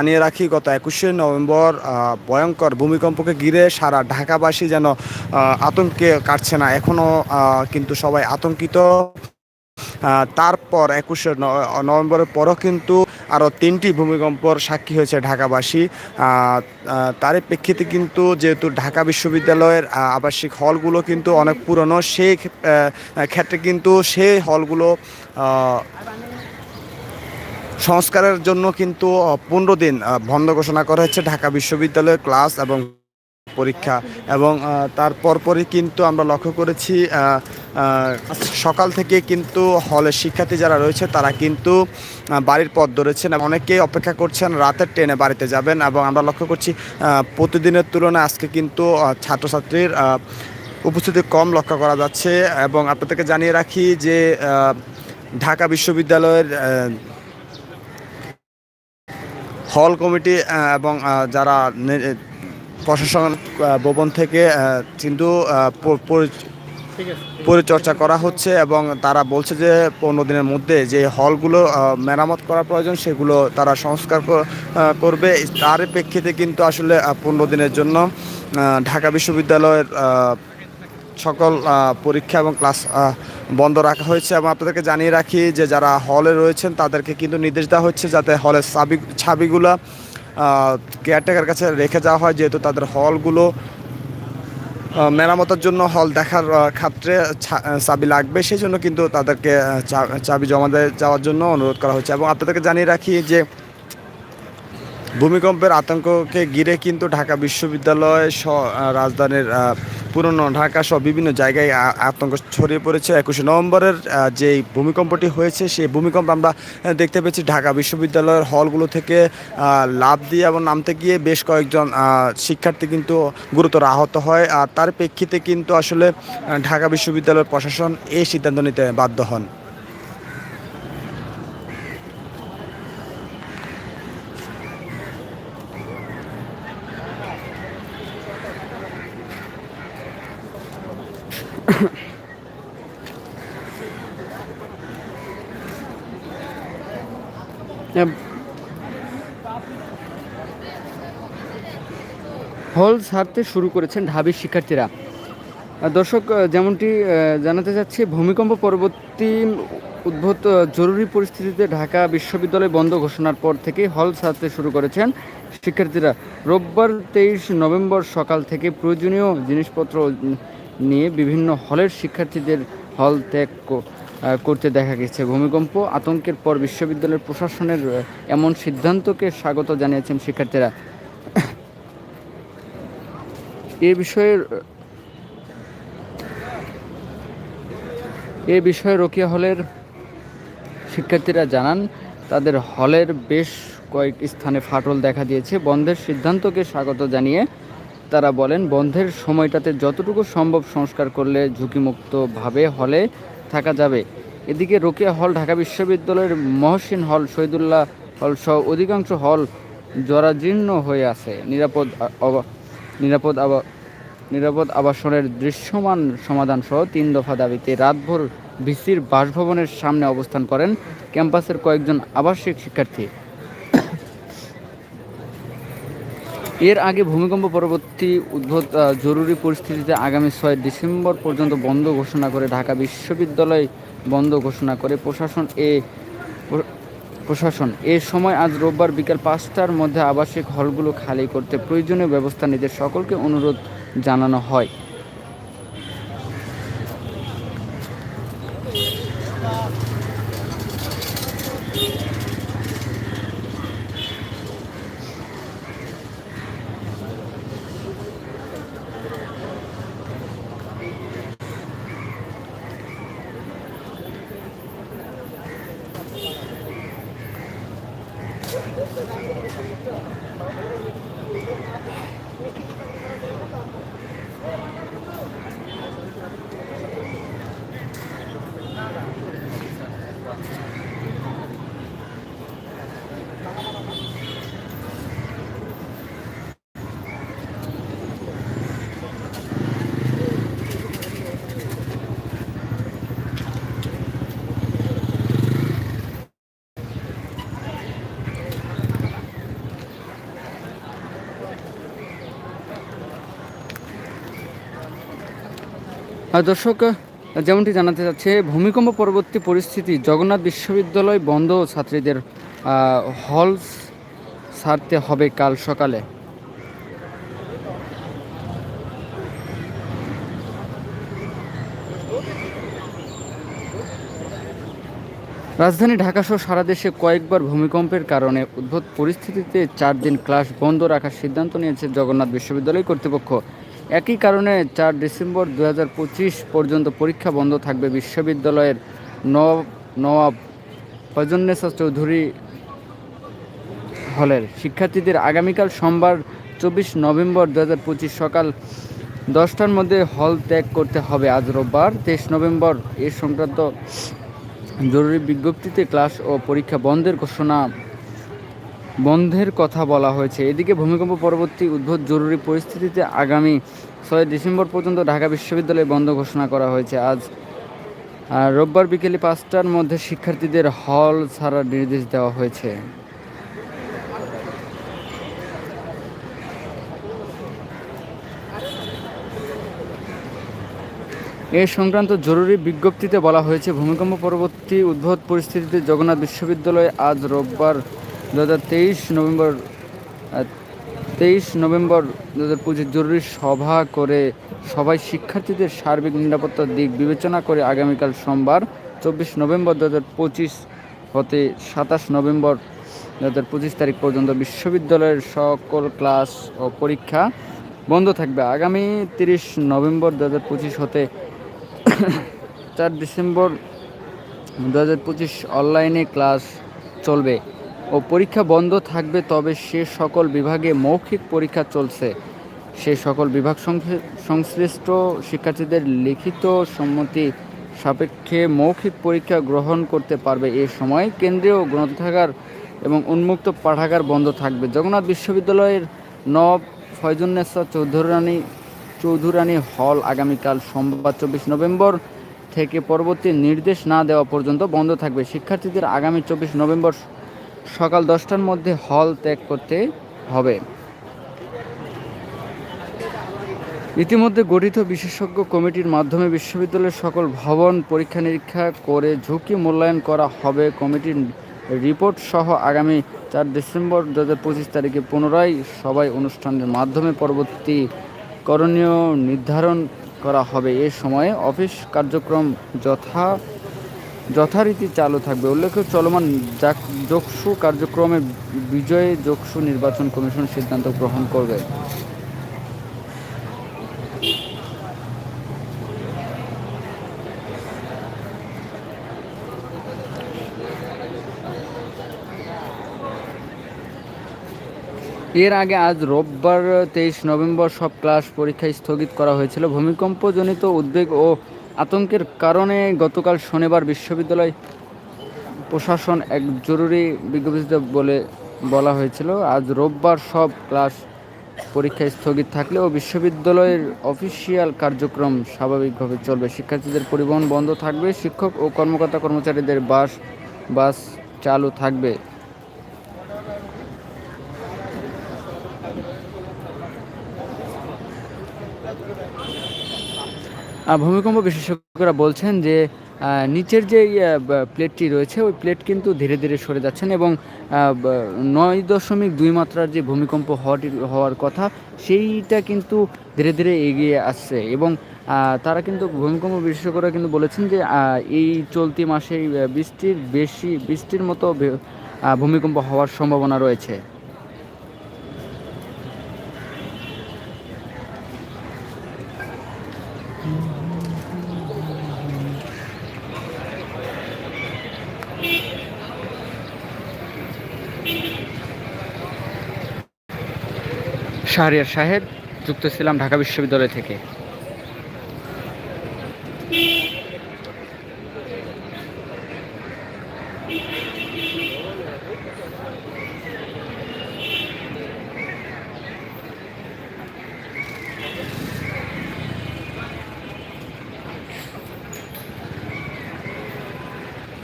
জানিয়ে রাখি। গত একুশে নভেম্বর ভয়ঙ্কর ভূমিকম্পকে ঘিরে সারা ঢাকাবাসী যেন আতঙ্কে কাটছে না। এখনও কিন্তু সবাই আতঙ্কিত। তারপর একুশে নভেম্বরের পরও কিন্তু আরও তিনটি ভূমিকম্পর সাক্ষী হয়েছে ঢাকাবাসী। তারই প্রেক্ষিতে কিন্তু যেহেতু ঢাকা বিশ্ববিদ্যালয়ের আবাসিক হলগুলো কিন্তু অনেক পুরনো, সেই ক্ষেত্রে কিন্তু সেই হলগুলো সংস্কারের জন্য কিন্তু পনেরো দিন বন্ধ ঘোষণা করা হয়েছে ঢাকা বিশ্ববিদ্যালয়ের ক্লাস এবং পরীক্ষা এবং তার পরপরই কিন্তু আমরা লক্ষ্য করেছি সকাল থেকে কিন্তু হলের শিক্ষার্থী যারা রয়েছে তারা কিন্তু বাড়ির পথ ধরেছেন এবং অনেকেই অপেক্ষা করছেন রাতের ট্রেনে বাড়িতে যাবেন এবং আমরা লক্ষ্য করছি প্রতিদিনের তুলনায় আজকে কিন্তু ছাত্রছাত্রীর উপস্থিতি কম লক্ষ্য করা যাচ্ছে এবং আপনাদেরকে জানিয়ে রাখি যে ঢাকা বিশ্ববিদ্যালয়ের হল কমিটি এবং যারা প্রশাসন ভবন থেকে কিন্তু পরিচর্যা করা হচ্ছে এবং তারা বলছে যে পনেরো দিনের মধ্যে যে হলগুলো মেরামত করা প্রয়োজন সেগুলো তারা সংস্কার করবে। তার প্রেক্ষিতে কিন্তু আসলে পনেরো দিনের জন্য ঢাকা বিশ্ববিদ্যালয়ের সকল পরীক্ষা এবং ক্লাস বন্ধ রাখা হয়েছে। এবং আপনাদেরকে জানিয়ে রাখি যে যারা হলে রয়েছেন, তাদেরকে কিন্তু নির্দেশ দেওয়া হচ্ছে যাতে হলের চাবি ছাবিগুলো কেয়ারটেকার কাছে রেখে যাওয়া হয়। যেহেতু তাদের হলগুলো মেরামতের জন্য হল দেখার ক্ষেত্রে চাবি লাগবে। সেই জন্য কিন্তু তাদেরকে চাবি জমা দিয়ে, যাওয়ার জন্য অনুরোধ করা হচ্ছে। এবং আপনাদেরকে জানিয়ে রাখি যে ভূমিকম্পের আতঙ্ককে ঘিরে কিন্তু ঢাকা বিশ্ববিদ্যালয় রাজধানীর পুরনো ঢাকা সহ বিভিন্ন জায়গায় আতঙ্ক ছড়িয়ে পড়েছে। একুশে নভেম্বরের যেই ভূমিকম্পটি হয়েছে, সেই ভূমিকম্প আমরা দেখতে পেয়েছি ঢাকা বিশ্ববিদ্যালয়ের হলগুলো থেকে লাফ দিয়ে এবং নামতে গিয়ে বেশ কয়েকজন শিক্ষার্থী কিন্তু গুরুতর আহত হয়। আর তার প্রেক্ষিতে কিন্তু আসলে ঢাকা বিশ্ববিদ্যালয়ের প্রশাসন এই সিদ্ধান্ত নিতে বাধ্য হন। হল ছাড়তে শুরু করেছেন ঢাবির শিক্ষার্থীরা। দর্শক যেমনটি জানাতে চাচ্ছি, ভূমিকম্প পরবর্তী উদ্ভূত জরুরি পরিস্থিতিতে ঢাকা বিশ্ববিদ্যালয় বন্ধ ঘোষণার পর থেকে হল ছাড়তে শুরু করেছেন শিক্ষার্থীরা। রোববার তেইশ নভেম্বর সকাল থেকে প্রয়োজনীয় জিনিসপত্র নিয়ে বিভিন্ন হলের শিক্ষার্থীদের হল ত্যাগ করতে দেখা গেছে। ভূমিকম্প, আতঙ্কের পর বিশ্ববিদ্যালয়ের প্রশাসনের এমন সিদ্ধান্তকে স্বাগত জানিয়েছেন শিক্ষার্থীরা। এ বিষয়ে এ বিষয়ে রোকিয়া হলের শিক্ষার্থীরা জানান, তাদের হলের বেশ কয়েক স্থানে ফাটল দেখা দিয়েছে। বন্ধের সিদ্ধান্তকে স্বাগত জানিয়ে তারা বলেন, বন্ধের সময়টাতে যতটুকু সম্ভব সংস্কার করলে ঝুঁকিমুক্তভাবে হলে থাকা যাবে। এদিকে রোকেয়া হল ঢাকা বিশ্ববিদ্যালয়ের মহসিন হল, শহীদুল্লাহ হল সহ অধিকাংশ হল জরাজীর্ণ হয়ে আছে। নিরাপদ নিরাপদ নিরাপদ আবাসনের দৃশ্যমান সমাধান সহ তিন দফা দাবিতে রাতভর ভিসির বাসভবনের সামনে অবস্থান করেন ক্যাম্পাসের কয়েকজন আবাসিক শিক্ষার্থী। এর আগে ভূমিকম্প পরবর্তী উদ্ভূত জরুরি পরিস্থিতিতে আগামী ছয় ডিসেম্বর পর্যন্ত বন্ধ ঘোষণা করে ঢাকা বিশ্ববিদ্যালয় বন্ধ ঘোষণা করে প্রশাসন এ প্রশাসন। এ সময় আজ রোববার বিকাল পাঁচটার মধ্যে আবাসিক হলগুলো খালি করতে প্রয়োজনীয় ব্যবস্থা নিতে সকলকে অনুরোধ জানানো হয়। দর্শক, যেমনটি জানাতে চাচ্ছে ভূমিকম্প পরবর্তী পরিস্থিতি, জগন্নাথ বিশ্ববিদ্যালয় বন্ধ ছাত্রীদের হল ছাড়তে হবে কাল সকালে। রাজধানী ঢাকাসহ সারা দেশে কয়েকবার ভূমিকম্পের কারণে উদ্ভূত পরিস্থিতিতে চার দিন ক্লাস বন্ধ রাখার সিদ্ধান্ত নিয়েছে জগন্নাথ বিশ্ববিদ্যালয় কর্তৃপক্ষ। একই কারণে চার ডিসেম্বর দু হাজার পঁচিশ পর্যন্ত পরীক্ষা বন্ধ থাকবে বিশ্ববিদ্যালয়ের নব, নবাব ফজন্নেসা চৌধুরী হলের। শিক্ষার্থীদের আগামীকাল সোমবার, চব্বিশ নভেম্বর দু হাজার পঁচিশ সকাল দশটার মধ্যে হল ত্যাগ করতে হবে। আজ রোববার, তেইশ নভেম্বর এ সংক্রান্ত জরুরি বিজ্ঞপ্তিতে ক্লাস ও পরীক্ষা বন্ধের ঘোষণা বন্ধের কথা বলা হয়েছে। এদিকে ভূমিকম্প পরবর্তী উদ্ভূত জরুরি পরিস্থিতিতে আগামী ছয় ডিসেম্বর পর্যন্ত ঢাকা বিশ্ববিদ্যালয় বন্ধ ঘোষণা করা হয়েছে। আজ রোববার বিকেলে পাঁচটার মধ্যে শিক্ষার্থীদের হল ছাড়ার নির্দেশ দেওয়া হয়েছে। এ সংক্রান্ত জরুরি বিজ্ঞপ্তিতে বলা হয়েছে, ভূমিকম্প পরবর্তী উদ্ভব পরিস্থিতিতে জগন্নাথ বিশ্ববিদ্যালয়ে আজ রোববার দু হাজার তেইশ নভেম্বর তেইশ নভেম্বর দু হাজার পঁচিশ জরুরি সভা করে সবাই শিক্ষার্থীদের সার্বিক নিরাপত্তার দিক বিবেচনা করে আগামীকাল সোমবার, চব্বিশ নভেম্বর দু হাজার পঁচিশ হতে সাতাশ নভেম্বর দু হাজার পঁচিশ তারিখ পর্যন্ত বিশ্ববিদ্যালয়ের সকল ক্লাস ও পরীক্ষা বন্ধ থাকবে। আগামী তিরিশ নভেম্বর দু হাজার পঁচিশ হতে চার ডিসেম্বর দু হাজার পঁচিশ অনলাইনে ক্লাস চলবে। ও পরীক্ষা বন্ধ থাকবে তবে সে সকল বিভাগে মৌখিক পরীক্ষা চলছে। সে সকল বিভাগ সংশ্লিষ্ট শিক্ষার্থীদের লিখিত সম্মতি সাপেক্ষে মৌখিক পরীক্ষা গ্রহণ করতে পারবে। এ সময় কেন্দ্রীয় গ্রন্থাগার এবং উন্মুক্ত পাঠাগার বন্ধ থাকবে। জগন্নাথ বিশ্ববিদ্যালয়ের নব ফয়জুন্নেসা চৌধুরানী চৌধুরানী হল আগামীকাল সোমবার, চব্বিশ নভেম্বর থেকে পরবর্তী নির্দেশ না দেওয়া পর্যন্ত বন্ধ থাকবে। শিক্ষার্থীদের আগামী চব্বিশ নভেম্বর সকাল দশটার মধ্যে হল ত্যাগ করতে হবে। ইতিমধ্যে গঠিত বিশেষজ্ঞ কমিটির মাধ্যমে বিশ্ববিদ্যালয়ের সকল ভবন পরীক্ষা নিরীক্ষা করে ঝুঁকি মূল্যায়ন করা হবে। কমিটির রিপোর্ট সহ আগামী চার ডিসেম্বর দু হাজার পঁচিশ তারিখে পুনরায় সবাই অনুষ্ঠানের মাধ্যমে পরবর্তী করণীয় নির্ধারণ করা হবে। এ সময়ে অফিস কার্যক্রম যথা যথারীতি চালু থাকবে। উল্লেখ্য, চলমান যোগসু কার্যক্রমে বিজয়ে যোগসু নির্বাচন কমিশন সিদ্ধান্ত গ্রহণ করবে। এর আগে আজ রোববার তেইশ নভেম্বর সব ক্লাস পরীক্ষা স্থগিত করা হয়েছিল। ভূমিকম্পজনিত উদ্বেগ ও আতঙ্কের কারণে গতকাল শনিবার বিশ্ববিদ্যালয় প্রশাসন এক জরুরি বিজ্ঞপ্তিতে বলে, বলা হয়েছিল, আজ রোববার সব ক্লাস পরীক্ষা স্থগিত থাকলেও বিশ্ববিদ্যালয়ের অফিসিয়াল কার্যক্রম স্বাভাবিকভাবে চলবে। শিক্ষার্থীদের পরিবহন বন্ধ থাকবে, শিক্ষক ও কর্মকর্তা কর্মচারীদের বাস বাস চালু থাকবে। ভূমিকম্প বিশেষজ্ঞরা বলছেন যে নিচের যে ইয়ে, প্লেটটি রয়েছে ওই প্লেট কিন্তু ধীরে ধীরে সরে যাচ্ছেন এবং নয় দশমিক দুই মাত্রার যে ভূমিকম্প হওয়াটি হওয়ার কথা সেইটা কিন্তু ধীরে ধীরে এগিয়ে আসছে এবং তারা কিন্তু ভূমিকম্প বিশেষজ্ঞরা কিন্তু বলেছেন যে এই চলতি মাসে বৃষ্টির বেশি বৃষ্টির মতো ভূমিকম্প হওয়ার সম্ভাবনা রয়েছে। শাহরিয়ার সাহেব যুক্ত ছিলাম ঢাকা বিশ্ববিদ্যালয় থেকে।